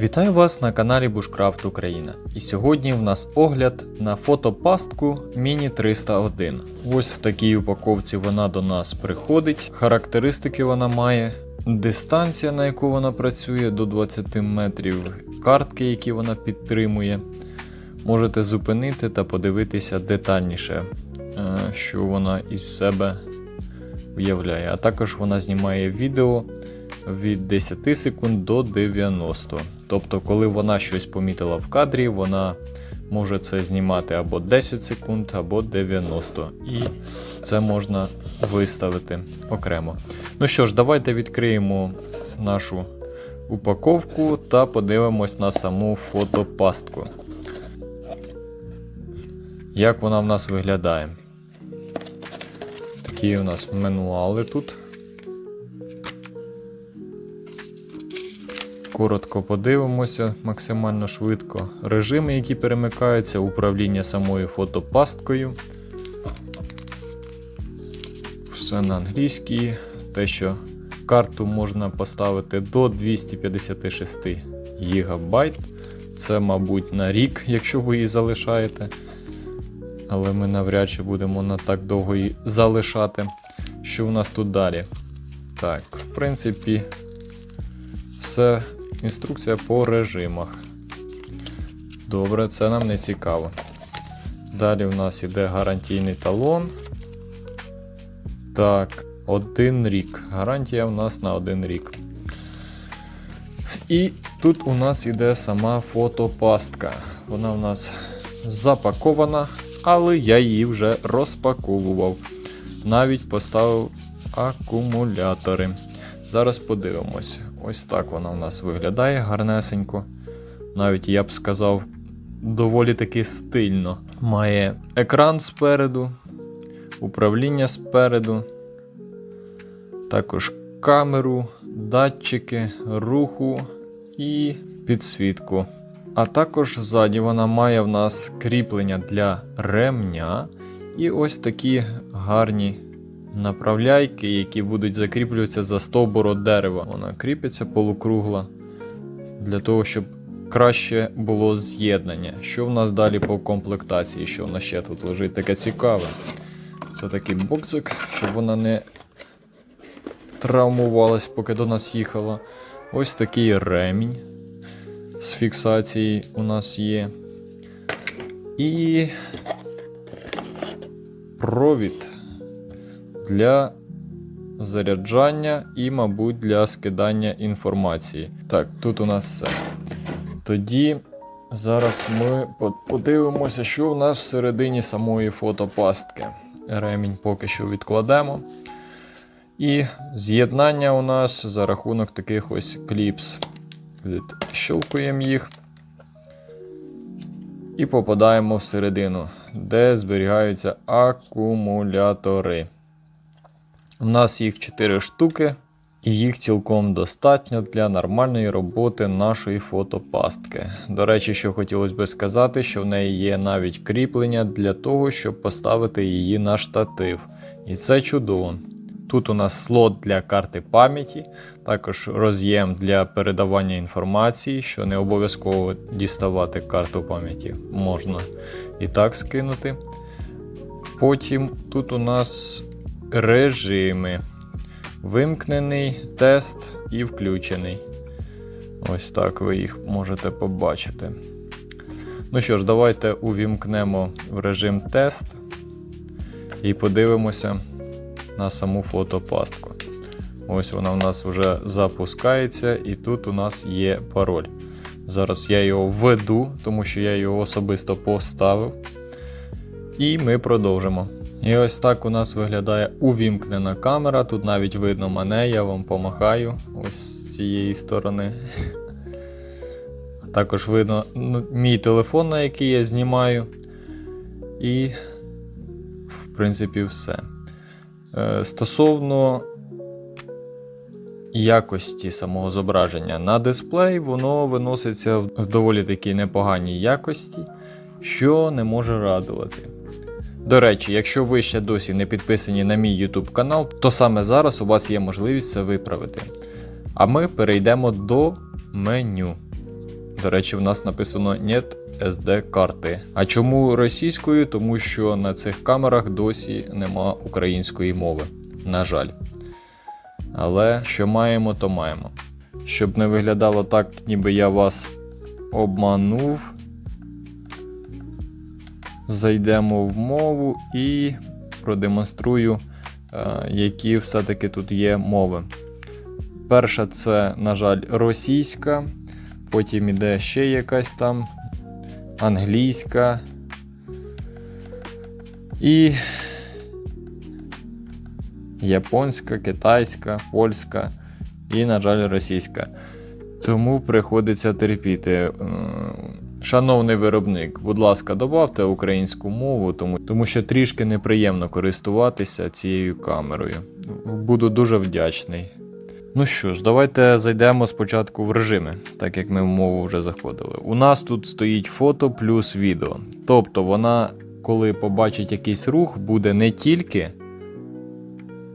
Вітаю вас на каналі Bushcraft Україна. І сьогодні в нас огляд на фотопастку Mini 301. Ось в такій упаковці вона до нас приходить. Характеристики вона має. Дистанція, на яку вона працює, до 20 метрів, картки, які вона підтримує. Можете зупинити та подивитися детальніше, е, що вона із себе виявляє. А також вона знімає відео від 10 секунд до 90. Тобто, коли вона щось помітила в кадрі, вона може це знімати або 10 секунд, або 90. І це можна виставити окремо. Ну що ж, давайте відкриємо нашу упаковку та подивимось на саму фотопастку. Як вона в нас виглядає? Такі у нас мануали тут. Коротко подивимося максимально швидко. Режими, які перемикаються, управління самою фотопасткою. Все на англійській. Те, що карту можна поставити до 256 ГБ. Це, мабуть, на рік, якщо ви її залишаєте. Але ми навряд чи будемо на так довго її залишати. Що в нас тут далі? Так, в принципі, все інструкція по режимах. Добре, це нам не цікаво. Далі в нас іде гарантійний талон. Так, один рік. Гарантія в нас на один рік. І тут у нас іде сама фотопастка. Вона в нас запакована, але я її вже розпаковував. Навіть поставив акумулятори. Зараз подивимось. Ось так вона у нас виглядає гарнесенько. Навіть я б сказав, доволі таки стильно. Має екран спереду, управління спереду, також камеру, датчики, руху і підсвітку. А також ззаді вона має в нас кріплення для ремня і ось такі гарні направляйки, які будуть закріплюватися за стовбуро дерева. Вона кріпиться полукругла для того, щоб краще було з'єднання. Що в нас далі по комплектації? Що в нас ще тут лежить таке цікаве? Це такий боксик, щоб вона не травмувалась, поки до нас їхала. Ось такий ремінь з фіксації у нас є. І провід для заряджання і, мабуть, для скидання інформації. Так, тут у нас все. Тоді зараз ми подивимося, що у нас всередині самої фотопастки. Ремінь поки що відкладемо. І з'єднання у нас за рахунок таких ось кліпс. Відщелкуємо їх. І попадаємо всередину, де зберігаються акумулятори. У нас їх 4 штуки, і їх цілком достатньо для нормальної роботи нашої фотопастки. До речі, що хотілося би сказати, що в неї є навіть кріплення для того, щоб поставити її на штатив. І це чудово. Тут у нас слот для карти пам'яті, також роз'єм для передавання інформації, що не обов'язково діставати карту пам'яті, можна і так скинути. Потім тут у нас режими. Вимкнений тест і включений. Ось так ви їх можете побачити. Ну що ж, давайте увімкнемо в режим тест і подивимося на саму фотопастку. Ось вона у нас вже запускається, і тут у нас є пароль. Зараз я його введу, тому що я його особисто поставив. І ми продовжимо. І ось так у нас виглядає увімкнена камера. Тут навіть видно мене, я вам помахаю ось з цієї сторони. Також видно ну, мій телефон, на який я знімаю. І, в принципі, все. Е, Стосовно якості самого зображення на дисплей, воно виноситься в доволі такій непоганій якості, що не може радувати. До речі, якщо ви ще досі не підписані на мій YouTube канал, то саме зараз у вас є можливість це виправити. А ми перейдемо до меню. До речі, в нас написано нет SD карти. А чому російською? Тому що на цих камерах досі нема української мови. На жаль. Але що маємо, то маємо. Щоб не виглядало так, ніби я вас обманув. Зайдемо в мову і продемонструю, е, які все-таки тут є мови. Перша це, на жаль, російська, потім іде ще якась там англійська. І японська, китайська, польська і, на жаль, російська. Тому приходиться терпіти. Шановний виробник, будь ласка, добавте українську мову, тому, тому що трішки неприємно користуватися цією камерою. Буду дуже вдячний. Ну що ж, давайте зайдемо спочатку в режими, так як ми в мову вже заходили. У нас тут стоїть фото плюс відео. Тобто вона, коли побачить якийсь рух, буде не тільки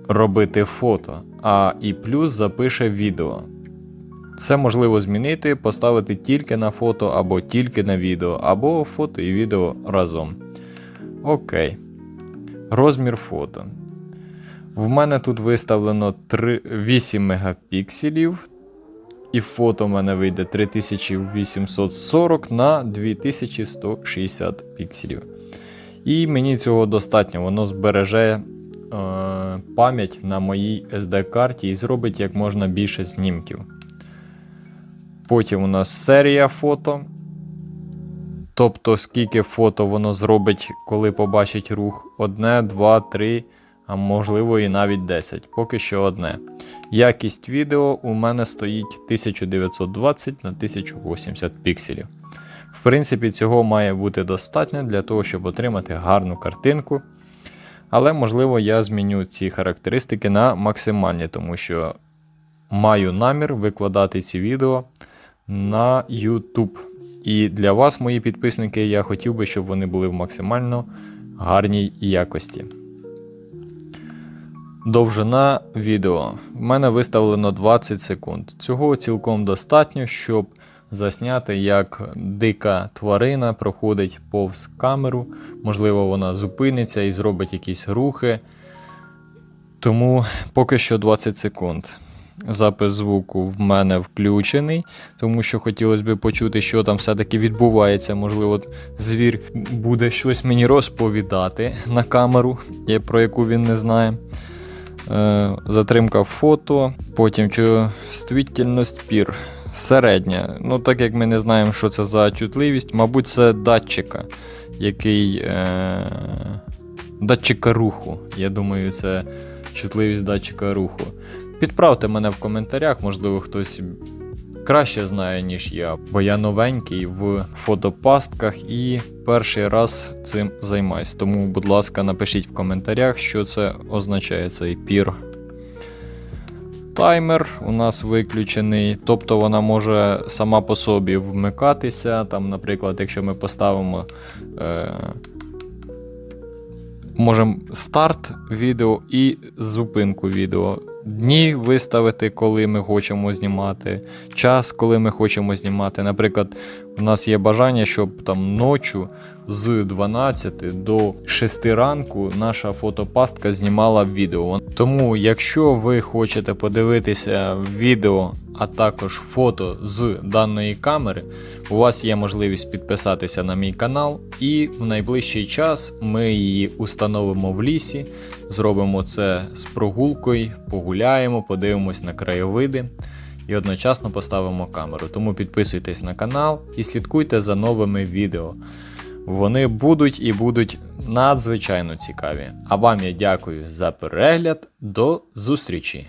робити фото, а і плюс запише відео. Це можливо змінити, поставити тільки на фото, або тільки на відео, або фото і відео разом. Окей. Розмір фото. В мене тут виставлено 3, 8 мегапікселів. І фото в мене вийде 3840 на 2160 пікселів. І мені цього достатньо, воно збереже е, пам'ять на моїй SD-карті і зробить як можна більше знімків. Потім у нас серія фото. Тобто, скільки фото воно зробить, коли побачить рух. Одне, два, три, а можливо і навіть 10. Поки що одне. Якість відео у мене стоїть 1920 на 1080 пікселів. В принципі, цього має бути достатньо для того, щоб отримати гарну картинку. Але, можливо, я зміню ці характеристики на максимальні, тому що маю намір викладати ці відео на YouTube. І для вас, мої підписники, я хотів би, щоб вони були в максимально гарній якості. Довжина відео. В мене виставлено 20 секунд. Цього цілком достатньо, щоб засняти, як дика тварина проходить повз камеру. Можливо, вона зупиниться і зробить якісь рухи. Тому поки що 20 секунд. Запис звуку в мене включений, тому що хотілося б почути, що там все-таки відбувається. Можливо, звір буде щось мені розповідати на камеру, про яку він не знає. Е, затримка фото, потім чувствительність пір. Середня. Ну, так як ми не знаємо, що це за чутливість, мабуть, це датчика, який. Е, датчика руху. Я думаю, це чутливість датчика руху. Підправте мене в коментарях, можливо, хтось краще знає, ніж я, бо я новенький в фотопастках і перший раз цим займаюсь. Тому, будь ласка, напишіть в коментарях, що це означає цей пір. Таймер у нас виключений, тобто вона може сама по собі вмикатися. Там, наприклад, якщо ми поставимо. Е- Можемо старт відео і зупинку відео. Дні виставити, коли ми хочемо знімати, час, коли ми хочемо знімати. Наприклад, у нас є бажання, щоб там ночу з 12 до 6 ранку наша фотопастка знімала відео. Тому, якщо ви хочете подивитися відео, а також фото з даної камери, у вас є можливість підписатися на мій канал, і в найближчий час ми її установимо в лісі. Зробимо це з прогулкою, погуляємо, подивимось на краєвиди і одночасно поставимо камеру. Тому підписуйтесь на канал і слідкуйте за новими відео. Вони будуть і будуть надзвичайно цікаві. А вам я дякую за перегляд. До зустрічі!